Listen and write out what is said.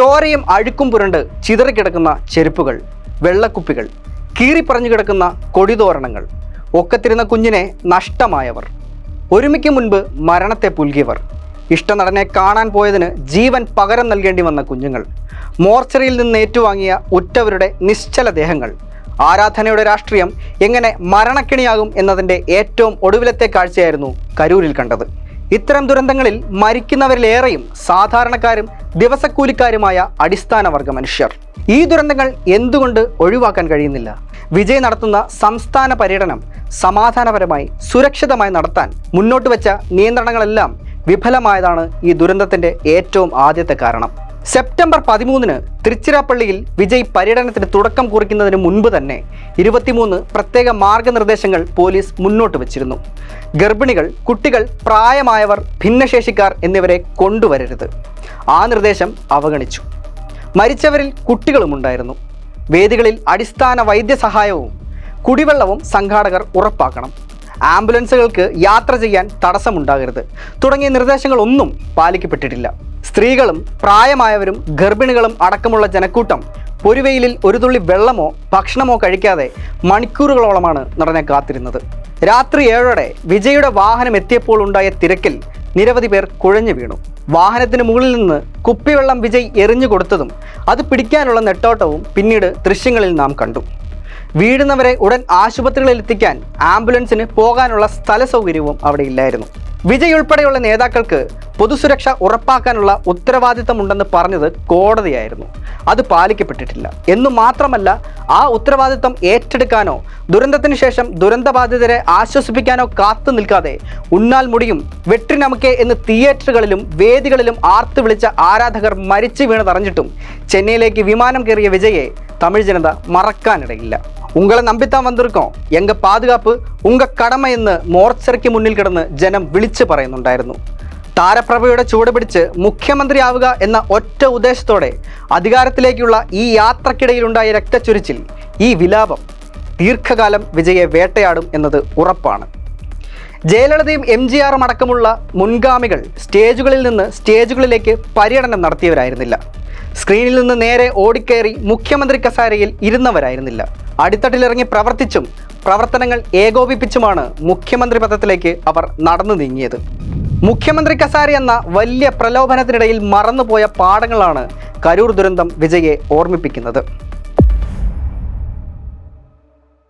ചോരയും അഴുക്കും പുരണ്ട് ചിതറിക്കിടക്കുന്ന ചെരുപ്പുകൾ വെള്ളക്കുപ്പികൾ കീറിപ്പറഞ്ഞു കിടക്കുന്ന കൊടിതോരണങ്ങൾ ഒക്കത്തിരുന്ന കുഞ്ഞിനെ നഷ്ടമായവർ ഒരുമിക്ക് മുൻപ് മരണത്തെ പുൽകിയവർ ഇഷ്ടനടനെ കാണാൻ പോയതിന് ജീവൻ പകരം നൽകേണ്ടി വന്ന കുഞ്ഞുങ്ങൾ മോർച്ചറിയിൽ നിന്ന് ഏറ്റുവാങ്ങിയ ഉറ്റവരുടെ നിശ്ചല ദേഹങ്ങൾ ആരാധനയുടെ രാഷ്ട്രീയം എങ്ങനെ മരണക്കിണിയാകും എന്നതിന്റെ ഏറ്റവും ഒടുവിലത്തെ കാഴ്ചയായിരുന്നു കരൂരിൽ കണ്ടത്. ഇത്തരം ദുരന്തങ്ങളിൽ മരിക്കുന്നവരിലേറെയും സാധാരണക്കാരും ദിവസക്കൂലിക്കാരുമായ അടിസ്ഥാന വർഗ മനുഷ്യർ. ഈ ദുരന്തങ്ങൾ എന്തുകൊണ്ട് ഒഴിവാക്കാൻ കഴിയുന്നില്ല? വിജയ് നടത്തുന്ന സംസ്ഥാന പര്യടനം സമാധാനപരമായി സുരക്ഷിതമായി നടത്താൻ മുന്നോട്ട് വെച്ച നിയന്ത്രണങ്ങളെല്ലാം വിഫലമായതാണ് ഈ ദുരന്തത്തിന്റെ ഏറ്റവും ആദ്യത്തെ കാരണം. സെപ്റ്റംബർ പതിമൂന്നിന് തിരുച്ചിറാപ്പള്ളിയിൽ വിജയ് പര്യടനത്തിന് തുടക്കം കുറിക്കുന്നതിന് മുൻപ് തന്നെ ഇരുപത്തിമൂന്ന് പ്രത്യേക മാർഗനിർദ്ദേശങ്ങൾ പോലീസ് മുന്നോട്ട് വച്ചിരുന്നു. ഗർഭിണികൾ കുട്ടികൾ പ്രായമായവർ ഭിന്നശേഷിക്കാർ എന്നിവരെ കൊണ്ടുവരരുത്. ആ നിർദ്ദേശം അവഗണിച്ചു. മരിച്ചവരിൽ കുട്ടികളുമുണ്ടായിരുന്നു വേദികളിൽ അടിസ്ഥാന വൈദ്യസഹായവും കുടിവെള്ളവും സംഘാടകർ ഉറപ്പാക്കണം. ആംബുലൻസുകൾക്ക് യാത്ര ചെയ്യാൻ തടസ്സമുണ്ടാകരുത്. തുടങ്ങിയ നിർദ്ദേശങ്ങളൊന്നും പാലിക്കപ്പെട്ടിട്ടില്ല. സ്ത്രീകളും പ്രായമായവരും ഗർഭിണികളും അടക്കമുള്ള ജനക്കൂട്ടം പൊരുവെയിലിൽ ഒരു തുള്ളി വെള്ളമോ ഭക്ഷണമോ കഴിക്കാതെ മണിക്കൂറുകളോളമാണ് നടനെ കാത്തിരുന്നത്. രാത്രി ഏഴോടെ വിജയുടെ വാഹനം എത്തിയപ്പോൾ ഉണ്ടായ തിരക്കിൽ നിരവധി പേർ കുഴഞ്ഞു വീണു. വാഹനത്തിന് മുകളിൽ നിന്ന് കുപ്പിവെള്ളം വിജയ് എറിഞ്ഞു കൊടുത്തതും അത് പിടിക്കാനുള്ള നെട്ടോട്ടവും പിന്നീട് ദൃശ്യങ്ങളിൽ നാം കണ്ടു. വീഴുന്നവരെ ഉടൻ ആശുപത്രികളിൽ എത്തിക്കാൻ ആംബുലൻസിന് പോകാനുള്ള സ്ഥല സൗകര്യവും അവിടെ ഇല്ലായിരുന്നു. വിജയ് ഉൾപ്പെടെയുള്ള നേതാക്കൾക്ക് പൊതുസുരക്ഷ ഉറപ്പാക്കാനുള്ള ഉത്തരവാദിത്തമുണ്ടെന്ന് പറഞ്ഞത് കോടതിയായിരുന്നു. അത് പാലിക്കപ്പെട്ടിട്ടില്ല. എന്നു മാത്രമല്ല ആ ഉത്തരവാദിത്തം ഏറ്റെടുക്കാനോ ദുരന്തത്തിന് ശേഷം ദുരന്തബാധിതരെ ആശ്വസിപ്പിക്കാനോ കാത്തു നിൽക്കാതെ ഉണ്ണാൽ മുടിയും വെട്ടി നമുക്കേ എന്ന് തിയേറ്ററുകളിലും വേദികളിലും ആർത്തു വിളിച്ച ആരാധകർ മരിച്ചു വീണതറിഞ്ഞിട്ടും ചെന്നൈയിലേക്ക് വിമാനം കയറിയ വിജയെ തമിഴ് ജനത മറക്കാനിടയില്ല. നമ്പിത്താൻ വന്നിരിക്കോ എങ്ക പാതുകാപ്പ് ഉങ്ക കടമ എന്ന് മോർച്ചറിക്ക് മുന്നിൽ കിടന്ന് ജനം വിളിച്ചു പറയുന്നുണ്ടായിരുന്നു താരപ്രഭയുടെ ചൂട് പിടിച്ച് മുഖ്യമന്ത്രിയാവുക എന്ന ഒറ്റ ഉദ്ദേശത്തോടെ അധികാരത്തിലേക്കുള്ള ഈ യാത്രക്കിടയിലുണ്ടായ രക്തച്ചൊരിച്ചിൽ ഈ വിലാപം ദീർഘകാലം വിജയെ വേട്ടയാടും എന്നത് ഉറപ്പാണ്. ജയലളിതയും എം ജി ആറും അടക്കമുള്ള മുൻഗാമികൾ സ്റ്റേജുകളിൽ നിന്ന് സ്റ്റേജുകളിലേക്ക് പര്യടനം നടത്തിയവരായിരുന്നില്ല. സ്ക്രീനിൽ നിന്ന് നേരെ ഓടിക്കേറി മുഖ്യമന്ത്രി കസാരയിൽ ഇരുന്നവരായിരുന്നില്ല. അടിത്തട്ടിലിറങ്ങി പ്രവർത്തിച്ചും പ്രവർത്തനങ്ങൾ ഏകോപിപ്പിച്ചുമാണ് മുഖ്യമന്ത്രി പദത്തിലേക്ക് അവർ നടന്നു നീങ്ങിയത്. മുഖ്യമന്ത്രി കസാര എന്ന വലിയ പ്രലോഭനത്തിനിടയിൽ മറന്നുപോയ പാഠങ്ങളാണ് കരൂർ ദുരന്തം വിജയെ ഓർമ്മിപ്പിക്കുന്നത്.